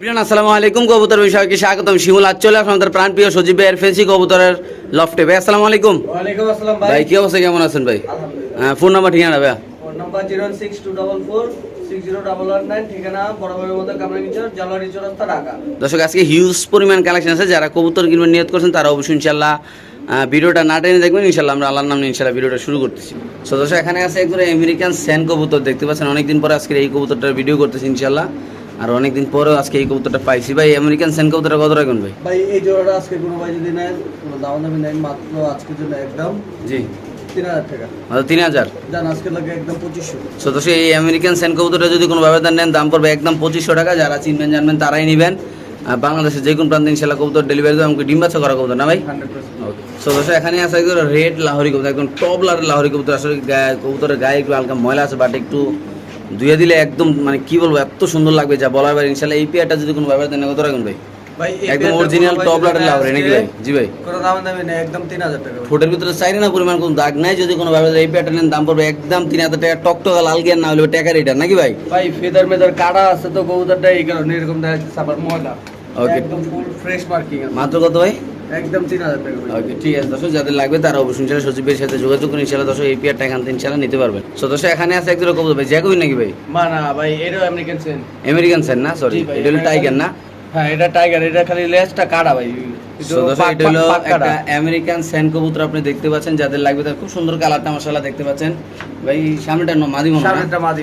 আসসালামু আলাইকুম কবুতর বিষয়কে স্বাগতম। শিমুল আজ চলে আসলাম আমাদের প্রাণ প্রিয় সজীব ভাইয়ের ফেন্সি কবুতরের লফটে ভাই আসসালামু আলাইকুম। ভাই। ভাই কি অবস্থা? কেমন আছেন ভাই? আলহামদুলিল্লাহ। ফোন নাম্বার ঠিকানা ভাইয়া। Phone number zero six two double four দর্শক আজকে হিউজ পরিমাণ কালেকশন আছে। যারা কবুতর কিনবেন নিয়ত করছেন তারা অবশ্যই ইনশাল্লাহ ভিডিওটা না টেনে দেখবেন। ইনশাল্লাহ আমরা আল্লাহর নামে ইনশাল্লাহ ভিডিওটা শুরু করতেছি। সো দর্শক এখানে আছে একজন আমেরিকান স্যান কবুতর দেখতে পাচ্ছেন অনেকদিন পরে আজকে এই কবুতরটার ভিডিও করতেছি ইনশাল্লাহ আর অনেকদিন পরেও আজকে এই কবুতরটা পাইছি। ভাই আমেরিকান সেন কবুতরটা কত রাখুন ভাই? ভাই এই জোড়াটা আজকে কোনো ভাই যদি নেন কোনো দাম দামি নেন মাত্র আজকের জন্য একদম জি। তিন হাজার সো তো সেই আমেরিকান সেন কবুতরটা যদি কোনো ব্যবধান নেন দাম পড়বে একদম পঁচিশশো টাকা। যারা চিনবেন জানবেন তারাই নেবেন। আর বাংলাদেশের যে কোনো প্রান্তে ইনশাল্লাহ কবুতর ডেলিভারি দেবে আমাকে ডিম বাচ্চা করা কবুতর না ভাই? সো দোষ এখানে আছে একদম রেড লাহরি কবুতর একদম টপ লাহরি কবুতর। আসলে গায়ে- কবুতরের গায়ে একটু হালকা ময়লা আছে বাট একটু ধুয়ে দিলে একদম মানে কি বলব এত সুন্দর লাগবে যা বলার বাইরে। ইনশাল্লাহ এই পেয়ারটা যদি কোনো ব্যবধান নেন কত রাখুন ভাই। ভাই একদম অরিজিনাল টপ লারের নেয় লাহরি নাকি ভাই? জি ভাই। কোনো দাম দামি নেই একদম তিন হাজার টাকা। ঠোঁটের ভিতরে চাইলে না পরিমাণ কোনো দাগ নাই যদি কোনো ব্যবধান এই পেয়ারটা নেন দাম পড়বে একদম তিন হাজার টাকা। টকটকা লাল গিয়ার না হলে টাকা রেটার নাকি ভাই? ভাই ফেদার মেদার কাটা আছে তো কবুতরটা এই কারণে এরকম দেখা যাচ্ছে আবার ময়লা। Okay. একদম ফুল ফ্রেশ মার্কিং মাত্র কত ভাই? একদম তিন হাজার টাকা ওকে ঠিক আছে দর্শক যাদের লাগবে তারা অবশ্যই ইনশাল্লাহ সচিবের সাথে যোগাযোগ করে ইনশাল্লাহ দর্শক এই পেয়ারটা এখান থেকে ইনশাল্লাহ নিতে পারবেন। সো দর্শক এখানে আছে একজন কবুতর ভাই জ্যাকোবিন নাকি ভাই? না আমেরিকান সেন আমেরিকান না সরি এটা হলো টাইগার না? হ্যাঁ এটা টাইগার এটা খালি লেজটা কাটা ভাই। একটা আমেরিকান স্যান্ড কবুতর আপনি দেখতে পাচ্ছেন যাদের লাগবে তার খুব সুন্দর কালারটা মশলা দেখতে পাচ্ছেন। ভাই সামনেটা ন মাদি মনে সামনেরটা মাদি।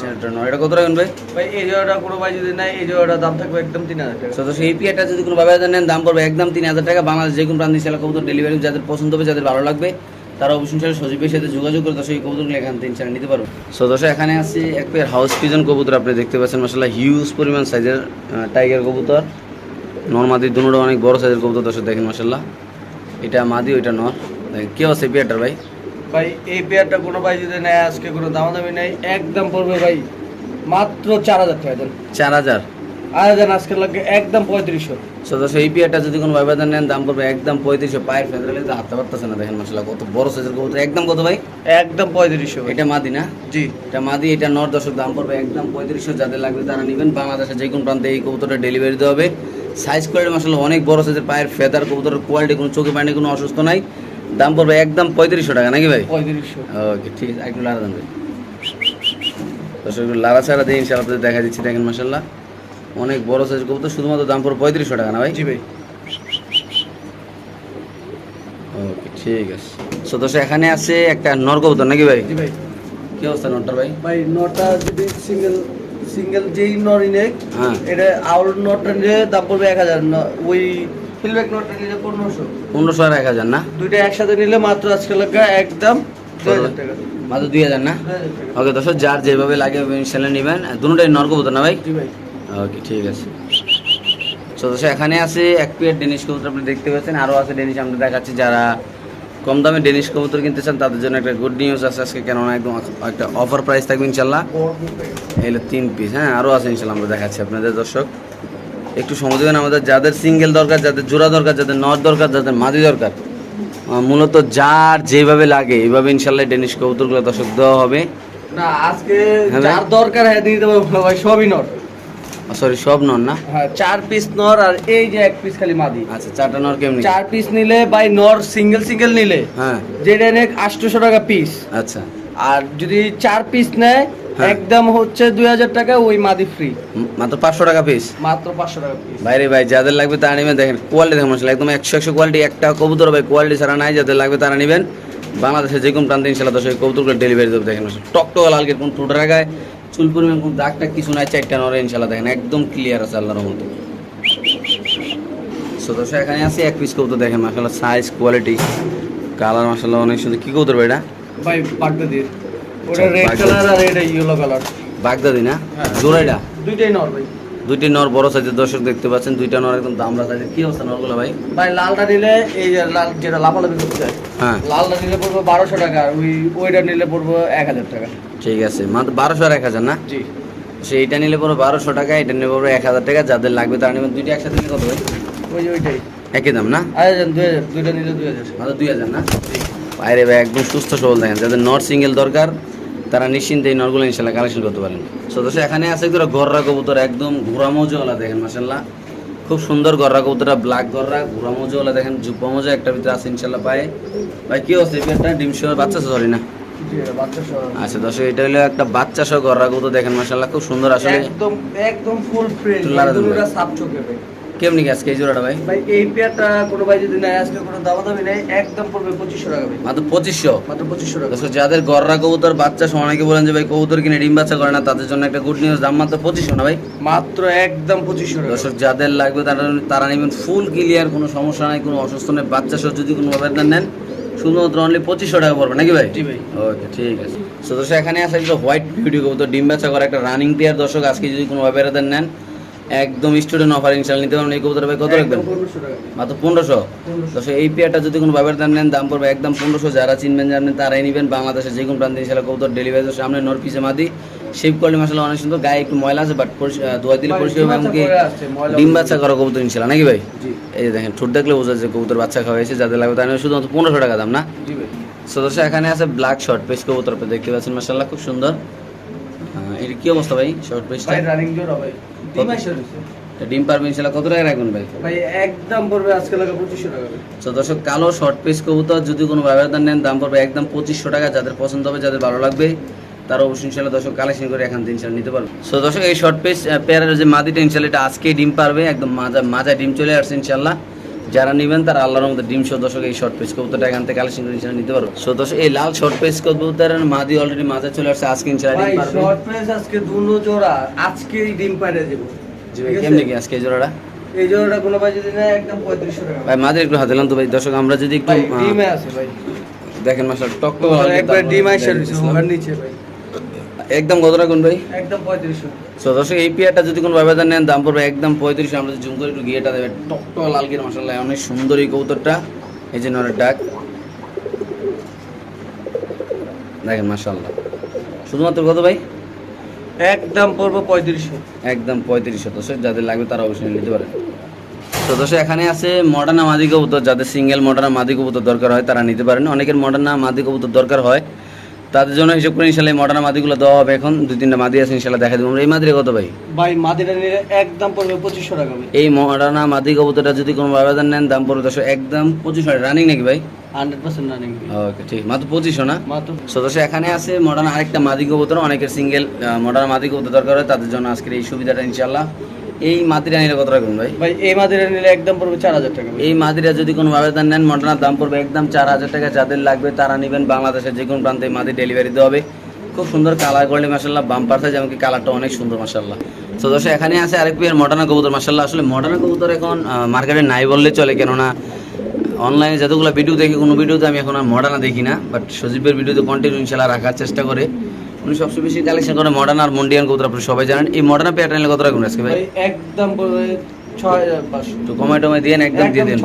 সামনেটা ন। এটা কত রাখবেন ভাই? ভাই এই জোড়াটা কোনো ভাই যদি নাই এই জোড়াটার দাম থাকবে একদম তিন হাজার টাকা। সো দর্শক এই পেয়ারটা যদি কোনো ব্যবহার নেন দাম পড়বে একদম তিন হাজার টাকা। বাংলাদেশ যে কোনো প্রান্তে ইনশাল্লাহ কবুতর ডেলিভারি যাদের পছন্দ হবে যাদের ভালো লাগবে তারা অবশ্যই সজীবের সাথে যোগাযোগ করে দর্শক এই কবুতরগুলো এখান থেকে ইনশাল্লাহ নিতে পারবে। সো দর্শক এখানে আছে এক পেয়ার হাউস পিজন কবুতর আপনি দেখতে পাচ্ছেন। মাসাল্লাহ হিউজ পরিমাণ সাইজের টাইগার কবুতর। নর মাদি দুটো অনেক বড় সাইজের কবুতর দর্শক দেখেন মাসাল্লাহ এটা মাদি ওইটা নর। দেখেন কেউ আছে পেয়ারটার ভাই? ভাই এই পেয়ারটা কোনো ভাই যদি নেয় আজকে কোনো দাম দামি নেই একদম পড়বে ভাই মাত্র চার হাজার টাকা চার হাজার? আর দেন লাগবে একদম পঁয়ত্রিশশো। সো দর্শক এই পেয়ারটা যদি কোনো ব্যবধান নেন দাম পড়বে একদম পঁয়ত্রিশশো। পায়ের ফেদারে হাততে পারতেছে না দেখেন মাসাল্লাহ কত বড় সাইজের কবুতর। একদম কত ভাই? একদম পঁয়ত্রিশশো এটা মাদি না? জি। এটা মাদি এটা নর দর্শক দাম পড়বে একদম পঁয়ত্রিশশো। যাদের লাগবে তারা নেবেন। বাংলাদেশের যে কোনো প্রান্তে এই কবুতরটা ডেলিভারি দেওয়া হবে। সাইজ কোয়ালিটি মাসাল্লাহ অনেক বড় সাইজের পায়ের ফেদার কবুতরের কোয়ালিটি কোনো চোখে পায়নি কোনো অসুস্থ নাই। দাম পড়বে একদম পঁয়ত্রিশশো টাকা নাকি ভাই? পঁয়ত্রিশশো। ওকে ঠিক আছে একটু লাড়া দেন ভাই। দর্শক লাড়া ছাড়া দিয়ে ইনশাল্লাহ দেখা দিচ্ছি দেখেন মাসাল্লাহ অনেক বড় সাইজের কবুতর শুধুমাত্র দাম পড়বে পঁয়ত্রিশশো টাকা না ভাই? জি ভাই। ওকে ঠিক আছে। সো দর্শক এখানে আছে একটা নর কবুতর নাকি ভাই? জি ভাই। কি অবস্থা নরটার ভাই? ভাই নটা যদি সিঙ্গেল সিঙ্গেল যেই নরই নেক হ্যাঁ। এটা আউট নটটা নিলে দাম পড়বে এক হাজার ওই ফিলব্যাক নটটা নিলে পনেরোশো। পনেরোশো আর এক হাজার না? দুইটা একসাথে নিলে মাত্র আজকে লাগবে একদম মাত্র দুই হাজার না? ওকে দর্শক যার যেভাবে লাগে ইনশাল্লাহ নেবেন। দুটোটাই নর কবুতর না ভাই? জি ভাই। ওকে ঠিক আছে। তো এখানে আছে এক প্লেট ডেনিশ কবুতর আপনি দেখতে পাচ্ছেন। আরও আছে ডেনিশ আমরা দেখাচ্ছি যারা কম দামে ডেনিশ কবুতর কিনতে চান তাদের জন্য একটা গুড নিউজ আছে আজকে কেননা একদম একটা অফার প্রাইস থাকবে ইনশাল্লাহ। এগুলো তিন পিস হ্যাঁ আরও আছে ইনশাল্লাহ আমরা দেখাচ্ছি আপনাদের দর্শক। একটু সময় দেবেন আমাদের যাদের সিঙ্গেল দরকার যাদের জোড়া দরকার যাদের নট দরকার যাদের মাদি দরকার মূলত যার যেভাবে লাগে এইভাবে ইনশাল্লাহ ডেনিশ কবুতরগুলো দর্শক দেওয়া হবে। না আজকে হ্যাঁ যার দরকার হ্যাঁ দেবো ভাই সবই নর সরি সব নন না? হ্যাঁ চার পিস নর আর এই যে এক পিস খালি মাদি। আচ্ছা চারটা নর কেমনি? চার পিস নিলে বাই নর সিঙ্গেল সিঙ্গেল নিলে হ্যাঁ। যেটা নেক আটশোশো টাকা পিস আচ্ছা। আর যদি চার পিস নেয় হ্যাঁ। একদম হচ্ছে দুই হাজার টাকা ওই মাদি ফ্রি মাত্র পাঁচশো টাকা পিস মাত্র পাঁচশো টাকা পিস বাইরে ভাই যাদের লাগবে তারা নেবেন। দেখেন কোয়ালিটি দেখেন মাসাল্লাহ একদম একশো একশো কোয়ালিটি একটা কবুতর ভাই কোয়ালিটি ছাড়া নাই। যাদের লাগবে তারা নেবেন। বাংলাদেশের যে কোনো প্রান্তে ইনশাল্লাহ দশ কবুতরগুলো ডেলিভারি দেবে। দেখেন টক টক লালকে কোন ঠোঁটের আগায় চুল পরিমাণ কোন দাগটা কিছু নাই চারটা নরে ইনশাল্লাহ দেখেন একদম ক্লিয়ার আছে আল্লাহর মতো সো দর্শক এখানে আছে এক পিস কৌতো দেখেন মাসাল্লাহ সাইজ কোয়ালিটি কালার মাসাল্লাহ অনেক সুন্দর। কী কবুতর ভাই এটা? ভাই বাগদা দিয়ে ওটা আচ্ছা, রেড কালার আর এটা ইয়েলো কালার বাগদাদি না? হ্যাঁ। জোড়াইটা দুইটাই নর ভাই। দুইটি নর বড় সাইজের দর্শক দেখতে পাচ্ছেন দুইটা নর একদম দামরা সাইজের কি অবস্থা নরগুলো ভাই? ভাই লালটা নিলে এই যে লাল যেটা লাফালাফি করতে হ্যাঁ। লালটা নিলে পড়ব বারোশো টাকা আর ওই ওইটা নিলে পড়ব এক হাজার টাকা। ঠিক আছে মাত্র বারোশো আর এক হাজার না? জি। সেইটা নিলে পরে বারোশো টাকা এটা নিলে পরে এক হাজার টাকা যাদের লাগবে তারা নেবেন। দুইটা একসাথে নিলে কত ভাই? ওই যে ওইটাই। একই দাম না? আচ্ছা দুই হাজার দুইটা নিলে দুই হাজার। মাত্র দুই হাজার না? বাইরে ভাই একদম সুস্থ সবল দেখেন যাদের নট সিঙ্গেল দরকার তারা নিশ্চিন্তে এই নরগুলো ইনশাল্লাহ কালেকশন করতে পারেন। সো দর্শক এখানে আছে একদম গররা কবুতর একদম ঘোরা মজুওয়ালা দেখেন মাসাল্লাহ খুব সুন্দর গররা কবুতরটা ব্ল্যাক গররা ঘোরা মজুওয়ালা দেখেন জুব্বা মজা একটা ভিতরে আছে ইনশাল্লাহ পায়ে। ভাই কি হচ্ছে একটা ডিম সহ বাচ্চা সরি না? জি বাচ্চা সহ। আচ্ছা দর্শক এটা হলো একটা বাচ্চা সহ গররা কবুতর দেখেন মাসাল্লাহ খুব সুন্দর আসলে। একদম একদম ফুল ফ্রেশ একটু। সাপ চোখে ভাই। কেমনি আজকে এই জোড়াটা ভাই? ভাই এই পেয়ারটা কোনো ভাই যদি নেয় আজকে কোনো দামাদামি নেই একদম পড়বে পঁচিশশো টাকা ভাই। মাত্র পঁচিশশো? মাত্র পঁচিশশো টাকা। দর্শক যাদের গররা কবুতর বাচ্চা অনেকে বলেন যে ভাই কবুতর কিনে ডিম বাচ্চা করে না তাদের জন্য একটা গুড নিউজ দাম মাত্র পঁচিশশো না ভাই? মাত্র একদম পঁচিশশো টাকা। দর্শক যাদের লাগবে তারা তারা নেবেন ফুল ক্লিয়ার কোনো সমস্যা নাই কোনো অসুস্থ নেই বাচ্চা সহ যদি কোনো ব্যাপার নেন শুধুমাত্র অনলি পঁচিশশো টাকা পড়বে নাকি ভাই? ওকে ঠিক আছে। সো দর্শক এখানে আছে একটা হোয়াইট বিউটি কবুতর ডিম বাচ্চা করা একটা রানিং পেয়ার দর্শক আজকে যদি কোনো ব্যাপারে নেন একদম স্টুডেন্ট অফার ইনশাল নিতে পারবেন এই কবুতর ভাই কত রাখবেন? মাত্র পনেরোশো? দর্শক এই পেয়ারটা যদি কোনো ব্যাপার দাম নেন দাম পড়বে একদম পনেরোশো। যারা চিনবেন জানেন তারাই নেবেন। বাংলাদেশের যে কোনো প্রান্তে ইনশাল্লাহ কবুতর ডেলিভারি সামনে নর পিসে মাদি শেপ কোয়ালিটি মশলা অনেক সুন্দর। গায়ে একটু ময়লা আছে বাট ধোয়া দিলে পরিষ্কার হবে। এমনকি ডিম বাচ্চা করা কবুতর ইনশাল্লাহ। নাকি ভাই? এই যে দেখেন ঠোঁট দেখলে বোঝা যায় কবুতর বাচ্চা খাওয়া হয়েছে। যাদের লাগবে তার শুধুমাত্র পনেরোশো টাকা দাম না? জি ভাই। সো দর্শক এখানে আছে ব্ল্যাক শর্ট পেস কবুতর। দেখতে পাচ্ছেন মাসাল্লাহ খুব সুন্দর। কি অবস্থা ভাই? শর্ট পেসটা ভাই রানিং জোড়া ভাই ডিম আইসা রয়েছে। ডিম পারবে ইনশাল্লাহ। কত টাকা রাখবেন ভাই? ভাই একদম পড়বে আজকে লাগা পঁচিশশো টাকা তো দর্শক কালো শর্ট পিস কবুতর যদি কোনো ব্যবধান নেন দাম পড়বে একদম পঁচিশশো টাকা। যাদের পছন্দ হবে যাদের ভালো লাগবে তারা অবশ্যই ইনশাল্লাহ দর্শক কালেকশন করে এখান থেকে ইনশাল্লাহ নিতে পারবে। সো দর্শক এই শর্ট পিস পেয়ারের যে মাদিটা ইনশাল্লাহ এটা আজকে ডিম পারবে। একদম মাজা মাজা ডিম চলে আসছে ইনশাল্লাহ। যারা নেবেন তারা আল্লাহর মধ্যে ডিম সহ দর্শক এই শর্ট পিস কবুতরটা এখান থেকে কালেকশন করে ইনশাল্লাহ নিতে পারবে। সো দর্শক এই লাল শর্ট পিস কবুতরের মাদি অলরেডি মাঝে চলে আসছে আজকে ইনশাল্লাহ ডিম পারবে। শর্ট প্রেস আজকে দুনো জোড়া আজকেই ডিম পাড়ে দেবো। জি ভাই ঠিক কি আজকে জোড়াটা? এই জোড়াটা কোনো ভাই যদি নেয় একদম পঁয়ত্রিশশো টাকা। ভাই একটু হাতে তো ভাই। দর্শক আমরা যদি একটু ডিমে আছে ভাই। দেখেন মাসাল টক টক একবার ডিম আইসা নিচে ভাই। একদম কত রাখুন ভাই? একদম পঁয়ত্রিশশো। সো দর্শক এই পেয়ারটা যদি কোনো ব্যবধান নেন দাম পড়বে একদম পঁয়ত্রিশশো। আমরা জুম করে একটু গিয়েটা দেবে। টক টক লাল গিয়ে মশাল্লাহ অনেক সুন্দর এই কবুতরটা। এই যে নরের ডাক। দেখেন মাশাল্লাহ শুধুমাত্র কত ভাই? একদম পড়ব পঁয়ত্রিশশো। একদম পঁয়ত্রিশশো। দর্শক যাদের লাগবে তারা অবশ্যই নিতে পারে। তো দর্শক এখানে আছে মডার্না মাদি কবুতর। যাদের সিঙ্গেল মডার্না মাদি কবুতর দরকার হয় তারা নিতে পারেন। অনেকের মডার্না মাদি কবুতর দরকার হয়। তাদের জন্য হিসেব করে ইনশাল্লাহ মডার্না মাদিগুলো দেওয়া হবে এখন। দুই তিনটা মাদি আছে ইনশাল্লাহ দেখা দেবো। আমরা এই মাদিরে কত ভাই? ভাই মাদিটা নিলে একদম পড়বে পঁচিশশো টাকা ভাই। এই মডার্না মাদি কবুতরটা যদি কোনো ব্যবধান নেন দাম পড়বে দশ একদম পঁচিশ রানিং নাকি ভাই? হান্ড্রেড পার্সেন্ট রানিং ওকে ঠিক। মাত্র পঁচিশশো না? মাত্র সদস্য এখানে আছে মডার্ন আরেকটা মাদি কবুতর। অনেকের সিঙ্গেল মডার্ন মাদি কবুতর দরকার হয়। তাদের জন্য আজকের এই সুবিধাটা ইনশাল্লাহ। এই মাদিরা নিলে কত রাখুন ভাই? ভাই এই মাদিরা নিলে একদম পড়বে চার হাজার টাকা এই মাদিরা যদি কোনো ব্যবধান নেন মডার্নার দাম পড়বে একদম চার হাজার টাকা। যাদের লাগবে তারা নেবেন বাংলাদেশের যে কোনো প্রান্তে মাদি ডেলিভারি দেওয়া হবে। খুব সুন্দর কালার করলে মাসাল্লাহ বাম্পার সাইজ এমনকি কালারটা অনেক সুন্দর মাসাল্লাহ তো দর্শক এখানে আছে আরেক পেয়ার মডার্না কবুতর মাসাল্লাহ আসলে মডার্না কবুতর এখন মার্কেটে নাই বললে চলে কেননা অনলাইনে যতগুলো ভিডিও দেখি কোনো ভিডিওতে আমি এখন আর মডার্না দেখি না। বাট সজীবের ভিডিওতে কন্টিনিউ ইনশাল্লাহ রাখার চেষ্টা করে। উনি সবচেয়ে বেশি কালেকশন করে মডার্ন আর মন্ডিয়ান কবুতর আপনি সবাই জানেন। এই মডার্না পেয়ারটা নিলে কত রাখুন আজকে ভাই? একদম তো কমাই টমাই দিয়ে একদম দিয়ে দিন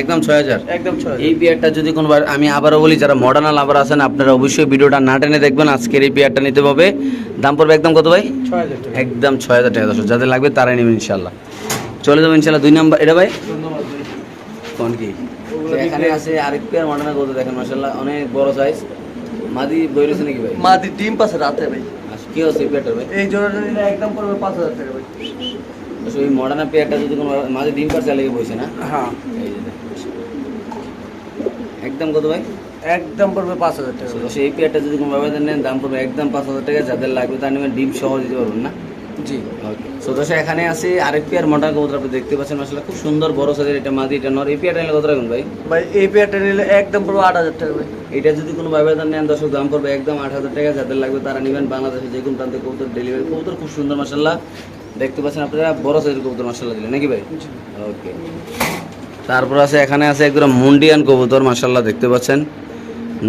একদম ছয় হাজার। একদম এই পেয়ারটা যদি কোনোবার আমি আবারও বলি যারা মডার্ন লাভার আছেন আপনারা অবশ্যই ভিডিওটা না টেনে দেখবেন আজকের এই পেয়ারটা নিতে হবে। দাম পড়বে একদম কত ভাই? একদম ছয় হাজার টাকা দর্শক যাদের লাগবে তারাই নেবেন ইনশাল্লাহ চলে যাব ইনশাল্লাহ দুই নাম্বার এটা ভাই? কোন কি? এখানে আছে আরেক পেয়ার মডার্ন কত দেখেন মাসাল্লাহ অনেক বড় সাইজ মাদি বই রয়েছে নাকি ভাই? মাদি ডিম পাশে রাতে ভাই। কি হচ্ছে পেয়ারটা ভাই? এই জোড়াটা নিলে একদম পড়বে পাঁচ হাজার টাকা ভাই। ওই মডার্ন পেয়ারটা যদি কোনো মাঝে ডিম বইছে না? হ্যাঁ। একদম কত ভাই? একদম পড়বে পাঁচ হাজার টাকা সেই পেয়ারটা যদি কোনো নেন দাম পড়বে একদম পাঁচ হাজার টাকা। যাদের লাগবে তার নেবেন ডিম সহ দিতে পারবেন না। জি। সো দর্শক এখানে আছে আরেক পেয়ার মোটা কবুতর আপনি দেখতে পাচ্ছেন আসলে খুব সুন্দর বড় সাইজের এটা মাদি এটা নর। এই পেয়ারটা নিলে কত রাখুন ভাই? ভাই এই পেয়ারটা নিলে একদম পড়বে আট হাজার টাকা ভাই। এটা যদি কোনো ব্যবধান নেন দর্শক দাম পড়বে একদম আট হাজার টাকা। যাদের লাগবে তারা নেবেন বাংলাদেশে যে কোনো প্রান্তে কবুতর ডেলিভারি কবুতর খুব সুন্দর মাসাল্লাহ দেখতে পাচ্ছেন আপনারা বড় সাইজের কবুতর মাসাল্লাহ দিলেন নাকি ভাই? ওকে তারপর আছে এখানে আছে একদম মুন্ডিয়ান কবুতর মাসাল্লাহ দেখতে পাচ্ছেন।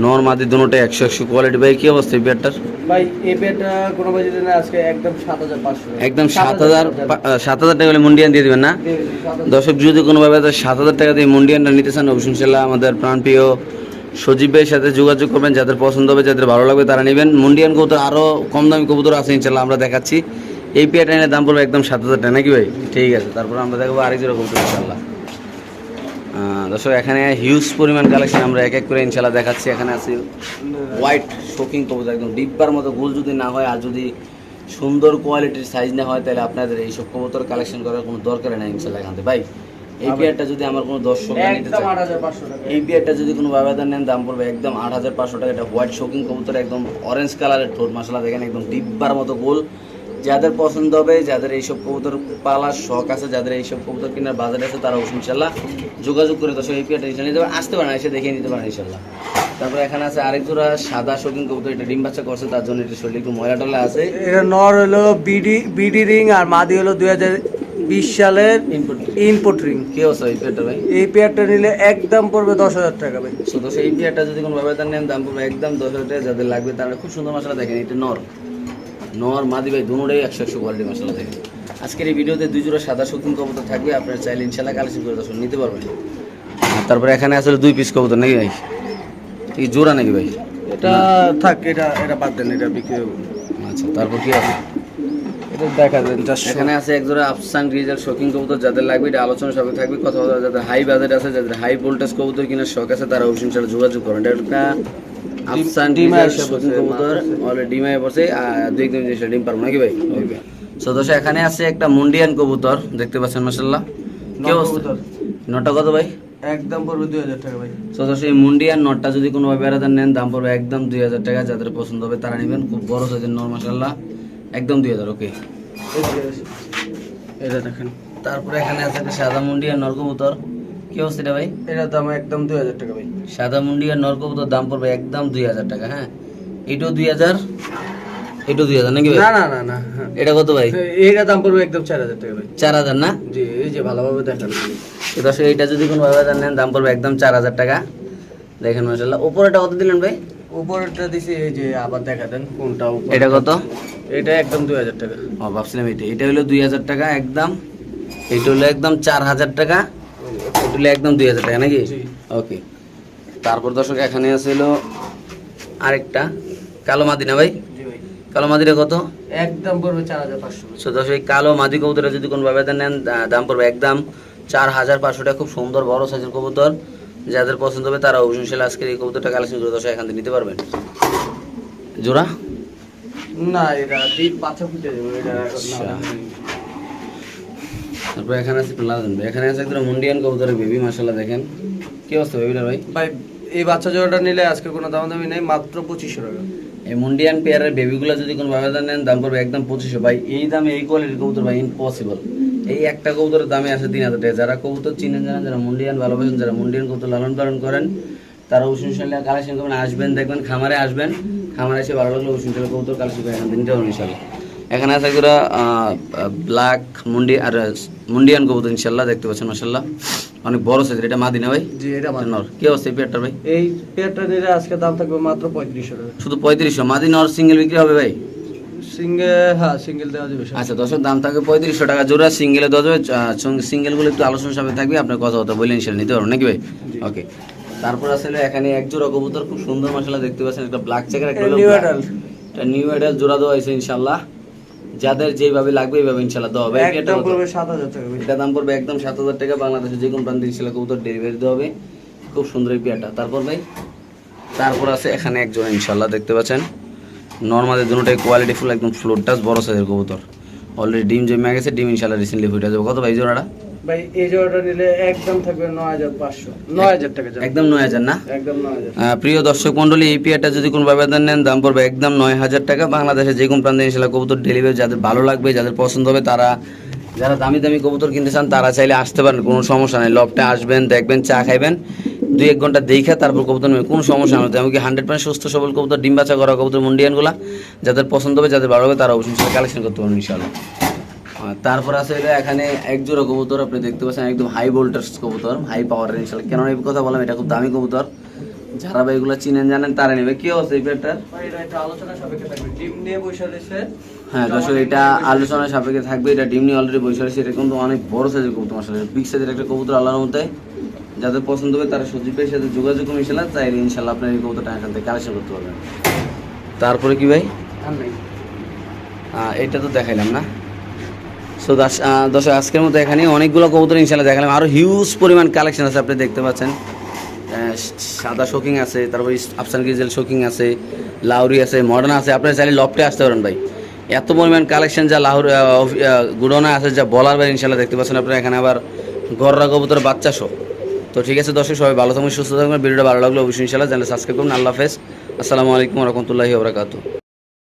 নর মাদি একশো একশো কোয়ালিটি ভাই কি অবস্থা এই পেয়ারটার ভাই এই পেয়ারটা কোনো যদি নেয় আজকে একদম সাত হাজার পাঁচশো। একদম সাত হাজার সাত হাজার টাকা মুন্ডিয়ান দিয়ে দিবেন না? দর্শক যদি কোনোভাবে সাত হাজার টাকা দিয়ে মুন্ডিয়ানটা নিতে চান অবশ্যই ইনশাল্লাহ আমাদের প্রাণপ্রিয় সজীব ভাইয়ের সাথে যোগাযোগ করবেন। যাদের পছন্দ হবে যাদের ভালো লাগবে তারা নেবেন। মুন্ডিয়ান কবুতর আরও কম দামি কবুতর আছে ইনশাল্লাহ আমরা দেখাচ্ছি। এই পেয়ারটা নিলে দাম পড়বে একদম সাত হাজার টাকা নাকি ভাই? ঠিক আছে তারপর আমরা দেখাবো আরেক কবুতর ইনশাল্লাহ। দর্শক এখানে হিউজ পরিমাণ কালেকশন আমরা এক এক করে ইনশাল্লাহ দেখাচ্ছি। এখানে আছে হোয়াইট শোকিং কবুতর একদম ডিব্বার মতো গোল যদি না হয় আর যদি সুন্দর কোয়ালিটির সাইজ না হয় তাহলে আপনাদের এইসব কবুতর কালেকশন করার কোনো দরকার নেই ইনশাল্লাহ এখান থেকে। ভাই এই পেয়ারটা যদি আমার কোনো দর্শক নিতে চায় এই পেয়ারটা যদি কোনো ব্যবধান নেন দাম পড়বে একদম আট হাজার পাঁচশো টাকা। এটা হোয়াইট শোকিং কবুতর একদম অরেঞ্জ কালারের ঠোঁট মশলা দেখেন একদম ডিব্বার মতো গোল। যাদের পছন্দ হবে যাদের এইসব কবুতর পালার শখ আছে যাদের এইসব কবুতর কেনার বাজার আছে তারা অবশ্যই ইনশাল্লাহ যোগাযোগ করে দর্শক এই পেয়ারটা ইনশাল্লাহ নিতে পারেন আসতে পারেন এসে দেখে নিতে পারেন ইনশাল্লাহ। তারপরে এখানে আছে আরেক জোড়া সাদা শোকিং কবুতর এটা ডিম বাচ্চা করছে তার জন্য এটা শরীরে একটু ময়লা টলা আছে। এটা নর হলো বিডি বিডি রিং আর মাদি হলো দুই হাজার বিশ সালের ইনপুট রিং কি অবস্থা এই পেয়ারটা ভাই? এই পেয়ারটা নিলে একদম পড়বে দশ হাজার টাকা ভাই। শুধু সেই পেয়ারটা যদি কোনো ব্যবধান নেন দাম পড়বে একদম দশ হাজার টাকা যাদের লাগবে তারা খুব সুন্দর মশলা দেখেন এটা নর। নর মাদি ভাই দুটোটাই একশো একশো কোয়ালিটি মশলা থাকে। আজকের এই ভিডিওতে দুই জোড়া সাদা শুকনো কবুতর থাকবে আপনারা চাইলে ইনশাল্লাহ কালেকশন করে দর্শন নিতে পারবেন। আর তারপরে এখানে আসলে দুই পিস কবুতর নাকি ভাই? এই জোড়া নাকি ভাই? এটা থাক এটা এটা বাদ দেন এটা বিক্রি আচ্ছা তারপর কি আছে? এটা দেখা চারশো এখানে আছে এক জোড়া আফসান রিজাল শৌখিন কবুতর যাদের লাগবে এটা আলোচনা সবে থাকবে কথা বলা যাদের হাই বাজেট আছে যাদের হাই ভোল্টেজ কবুতর কিনার শখ আছে তারা অবশ্যই যোগাযোগ করেন এটা একটা ডিমায় বসে, কবুতর মাছ অলরেডি ডিমায় বসে আর দুই একদিন জিনিসটা ডিম পারব নাকি ভাই? সো দর্শক এখানে আছে একটা মুন্ডিয়ান কবুতর দেখতে পাচ্ছেন মাসাল্লাহ কি অবস্থা? নটা কত ভাই? একদম পড়বে দুই হাজার টাকা ভাই। সো এই মুন্ডিয়ান নটটা যদি কোনো বেড়াদার নেন দাম পড়বে একদম দুই হাজার টাকা। যাদের পছন্দ হবে তারা নেবেন। খুব বড় সাইজের নর মাসাল্লাহ একদম দুই হাজার ওকে। এটা দেখেন তারপরে এখানে আছে একটা সাদা মুন্ডি আর নরকবুতর কি অবস্থা এটা ভাই? এটার দাম একদম দুই হাজার টাকা ভাই। সাদা মুন্ডি আর নরকবুতর দাম পড়বে একদম দুই হাজার টাকা হ্যাঁ? এটাও দুই হাজার এটাও দুই হাজার নাকি না না না না হ্যাঁ। এটা কত ভাই? এটার দাম পড়বে একদম চার হাজার টাকা ভাই। চার হাজার না? জি এই যে ভালোভাবে দেখেন। দর্শক এইটা যদি কোনো নেন দাম পড়বে একদম চার হাজার টাকা। দেখেন মাসাল্লাহ উপরেটা কত দিলেন ভাই? উপরেরটা দিছি এই যে আবার দেখা দেন কোনটা এটা কত? এটা একদম দুই হাজার টাকা। ও ভাবছিলাম এটা। এটা হলো দুই হাজার টাকা একদম। এটা হলো একদম চার হাজার টাকা। এটা একদম দুই হাজার টাকা নাকি? ওকে তারপর দর্শক এখানে আছে আরেকটা। কালো মাদিনা ভাই? ভাই। কালো মাদিটা কত? একদম পড়বে চার হাজার পাঁচশো। সো দর্শক এই কালো মাদি কবুতরে যদি কোনো ব্যবধান নেন দাম পড়বে একদম চার হাজার পাঁচশো টাকা খুব সুন্দর বড় সাইজের কবুতর। যাদের পছন্দ হবে তারা অবশ্যই আজকের এই কবুতরটা কালেকশন করে দর্শক এখান থেকে নিতে পারবেন। জোড়া? না এটা বাচ্চা ফুটে যাবে এটা। তারপর এখানে আছে ভাই। এখানে আছে একদম মুন্ডিয়ান কবুতরের বেবি মাসাল্লাহ দেখেন। কি অবস্থা বেবিটার ভাই? ভাই এই বাচ্চা জোড়াটা নিলে আজকে কোনো দাম দামি নেই মাত্র পঁচিশশো টাকা। এই মুন্ডিয়ান পেয়ারের বেবিগুলো যদি কোনো ব্যবধান নেন দাম পড়বে একদম পঁচিশশো। ভাই এই দামে এই কোয়ালিটির কবুতর ভাই ইম্পসিবল এই একটা কবুতরের দামে আছে তিন হাজার টাকা। যারা কবুতর চিনেন জানেন যারা মুন্ডিয়ান ভালোবাসেন যারা মুন্ডিয়ান কবুতর লালন পালন করেন তারা উসুনশালী কালেকশন করবেন। আসবেন দেখবেন খামারে আসবেন। খামারে এসে ভালো লাগলে উসুনশালী কবুতর কালেকশন করে এখান থেকে ইনশাল্লাহ এখানে আছে একজোড়া ব্ল্যাক মুন্ডি আর মুন্ডিয়ান কবুতর ইনশাল্লাহ দেখতে পাচ্ছেন মাসাল্লাহ অনেক বড় সাইজের এটা মাদিনা ভাই? জি এটা নর কি অবস্থা এই পেয়ারটার ভাই? এই পেয়ারটা নিলে আজকে দাম থাকবে মাত্র পঁয়ত্রিশশো টাকা। শুধু পঁয়ত্রিশশো মাদি নর সিঙ্গেল বিক্রি হবে ভাই? সিঙ্গেল হ্যাঁ সিঙ্গেল দেওয়া যাবে আচ্ছা দশের দাম থাকবে পঁয়ত্রিশশো টাকা জোড়া সিঙ্গেলে দেওয়া যাবে সিঙ্গেলগুলো একটু সামনে থাকবে আপনার বলে নিতে পারবেন নাকি ভাই? ওকে তারপর আসলে এখানে এক জোড়া কবুতর খুব সুন্দর মশলা দেখতে পাচ্ছেন একটা ব্ল্যাক চেকার একটা। এটা নিউ এডাল জোড়া দেওয়া হয়েছে ইনশাল্লাহ। যাদের যেভাবে লাগবে এইভাবে ইনশাল্লাহ দেওয়া হবে। এটা পড়বে সাত হাজার টাকা এটা দাম পড়বে একদম সাত হাজার টাকা। বাংলাদেশে যে কোনো প্রান্তে ইনশাল্লাহ কবুতর ডেলিভারি দেওয়া হবে। খুব সুন্দর এই পেয়ারটা। তারপর ভাই তারপর আছে এখানে একজন ইনশাল্লাহ দেখতে পাচ্ছেন? নর্মালের দুটোটাই কোয়ালিটি ফুল একদম ফ্লোর টাচ বড় সাইজের কবুতর। অলরেডি ডিম জমে গেছে ডিম ইনশাল্লাহ রিসেন্টলি ফুটে যাবে। কত ভাই জোড়াটা? ভাই এই জোড়াটা নিলে একদম থাকবে নয় হাজার পাঁচশো। নয় হাজার টাকা একদম নয় হাজার না? একদম নয় হাজার। প্রিয় দর্শক মন্ডলী এই পেয়ারটা যদি কোনো নেন দাম পড়বে একদম নয় হাজার টাকা। বাংলাদেশে যে কোনো প্রান্তে ইনশাল্লাহ কবুতর ডেলিভারি যাদের ভালো লাগবে যাদের পছন্দ হবে তারা যারা দামি দামি কবুতর কিনতে চান তারা চাইলে আসতে পারেন কোনো সমস্যা নেই। লফটে আসবেন দেখবেন চা খাইবেন দুই এক ঘণ্টা দেখে তারপর কবুতর নেবেন কোনো সমস্যা নেই। এমনকি হান্ড্রেড পার্সেন্ট সুস্থ সবল কবুতর ডিম বাচ্চা করা কবুতর মুন্ডিয়ানগুলা যাদের পছন্দ হবে যাদের ভালো হবে তারা অবশ্যই কালেকশন করতে পারবেন তারপর আছে হলো এখানে এক জোড়া কবুতর আপনি দেখতে পাচ্ছেন একদম হাই ভোল্টেজ কবুতর হাই পাওয়ারের ইনশাল্লাহ কেন এই কথা বললাম এটা খুব দামি কবুতর। যারা ভাই এগুলো চিনেন জানেন তারা নেবে। কি অবস্থা এই পেয়ারটার আলোচনা ডিম নিয়ে হ্যাঁ দর্শক এটা আলোচনার সাপেক্ষে থাকবে এটা ডিমনি অলরেডি বসে রয়েছে এটা কিন্তু অনেক বড় সাইজের কবুতর আসলে বিগ সাইজের একটা কবুতর আল্লাহর মধ্যে যাদের পছন্দ হবে তারা সজীবের সাথে যোগাযোগ করে ইনশাল্লাহ চাইলে ইনশাল্লাহ আপনার এই কবুতরটা এখান থেকে কালেকশন করতে পারবেন। তারপরে কি ভাই? আর নেই। আহ, এটা তো দেখাইলাম না। সো দাস দর্শক আজকের মতো এখানে অনেকগুলো কবুতর ইনশাল্লাহ দেখালাম। আরও হিউজ পরিমাণ কালেকশন আছে, আপনি দেখতে পাচ্ছেন। সাদা শোকিং আছে, তারপর আফসান গ্রিজেল শোকিং আছে, লাউরি আছে মডার্ন আছে। আপনারা চাইলে লফটে আসতে পারেন ভাই। এত পরিমাণ কালেকশন যা লাহোর গুডোনা আছে, যা বলার ভাই ইনশাল্লাহ দেখতে পাচ্ছেন আপনারা। এখানে আবার গররা কবুতর, বাচ্চা শো তো ঠিক আছে দর্শক, সবাই ভালো থাকবেন সুস্থ থাকবেন ভিডিওটা ভালো লাগল অবশ্যই ইনশাল্লাহ চ্যানেল সাবস্ক্রাইব করুন। আল্লাহ হাফেজ। আসসালামু আলাইকুম রহমতুল্লাহি